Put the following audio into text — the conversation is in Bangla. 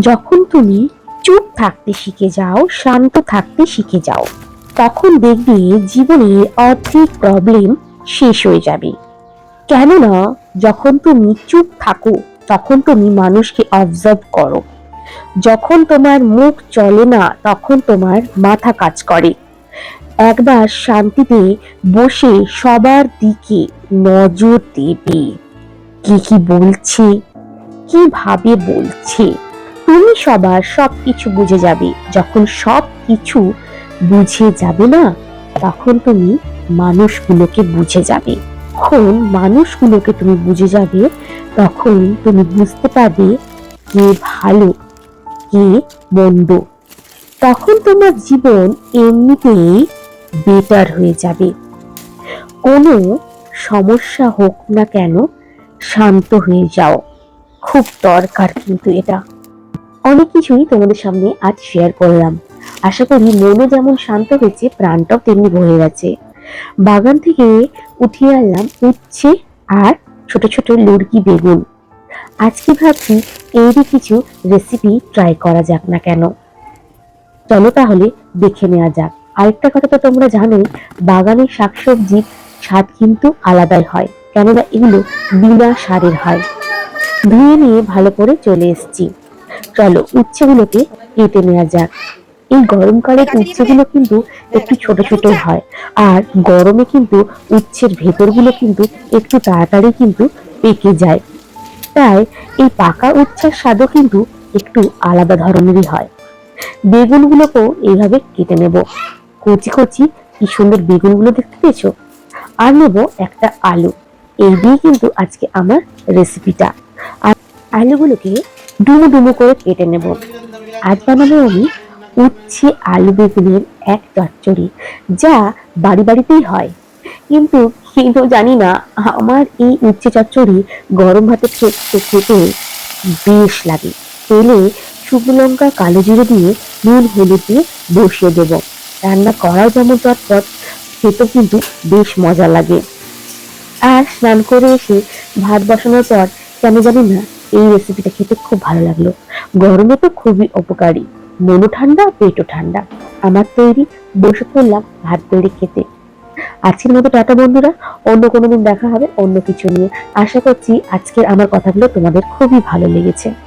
যখন তুমি চুপ থাকতে শিখে যাও, শান্ত থাকতে শিখে যাও, তখন দেখবে জীবনের অর্ধেক প্রবলেম শেষ হয়ে যাবে। কেননা, যখন তুমি চুপ থাকো, তখন তুমি মানুষকে অবজার্ভ করো। যখন তোমার মুখ চলে না, তখন তোমার মাথা কাজ করে। একবার শান্তিতে বসে সবার দিকে নজর দেবে। কে কি বলছে? কীভাবে বলছে? তুমি সবার সবকিছু বুঝে যাবে। যখন সব কিছু বুঝে যাবে না, তখন তুমি মানুষগুলোকে বুঝে যাবে। যখন মানুষগুলোকে তুমি বুঝে যাবে, তখন তুমি বুঝতে পারবে কে ভালো, কে মন্দ। তখন তোমার জীবন এমনিতেই বেটার হয়ে যাবে। কোনো সমস্যা হোক না কেন, শান্ত হয়ে যাও। খুব দরকার কিন্তু এটা। অনেক কিছুই তোমাদের সামনে আজ শেয়ার করলাম। আশা করি মনও যেমন শান্ত হয়েছে, প্রাণটাও তেমনি ভরে গেছে। বাগান থেকে উঠিয়ে আনলাম উচ্ছে আর ছোট ছোট লুড়কি বেগুন। আজকে ভাবছি এরই কিছু রেসিপি ট্রাই করা যাক না কেন। চলো তাহলে দেখে নেওয়া যাক। আরেকটা কথা তো তোমরা জানোই বাগানের শাকসবজির স্বাদ কিন্তু আলাদাই হয়, কেননা এগুলো বিনা সারের হয়। ধুয়ে নিয়ে ভালো করে চলে এসেছি। চলো, উচ্ছেগুলোকে কেটে নেওয়া যাক। এই গরমকালের উচ্ছেগুলো কিন্তু একটু ছোট ছোট হয়, আর গরমে কিন্তু উচ্ছের ভেতরগুলো কিন্তু একটু তাড়াতাড়ি কিন্তু পেকে যায়। তাই এই পাকা উচ্ছের স্বাদও কিন্তু একটু আলাদা ধরনেরই হয়। বেগুনগুলোকেও এইভাবে কেটে নেব। কচি কচি, কি সুন্দর বেগুনগুলো দেখতে পেয়েছ? আর নেব একটা আলু। এই দিয়ে কিন্তু আজকে আমার রেসিপিটা আর আলুগুলোকে ডুমো ডুমো করে কেটে নেব। আজ বানাবো আমি উচ্ছে আলু বেগুনের এক চচ্চড়ি, যা বাড়ি বাড়িতেই হয়। কিন্তু কিন্তু জানি না, আমার এই উচ্ছে চচ্চড়ি গরম ভাতের খেতে খেতে বেশ লাগে। তেলে শুকনো লঙ্কা, কালো জিরে দিয়ে নুন, হলুদ দিয়ে বসিয়ে দেব। রান্না করাও যেমন চটপট, খেতেও কিন্তু বেশ মজা লাগে। আর স্নান করে এসে ভাত বসানোর পর কেন জানি না এই রেসিপিটা খেতে খুব ভালো লাগল। গরমে তো খুবই উপকারী। মনো ঠান্ডা পেটও ঠান্ডা। আমার তৈরি বসে পড়লাম ভাত তৈরি খেতে। আজকের মতো টাটা বন্ধুরা, অন্য কোনো দিন দেখা হবে, অন্য কিছু নিয়ে। আশা করছি আজকের আমার কথাগুলো তোমাদের খুবই ভালো লেগেছে।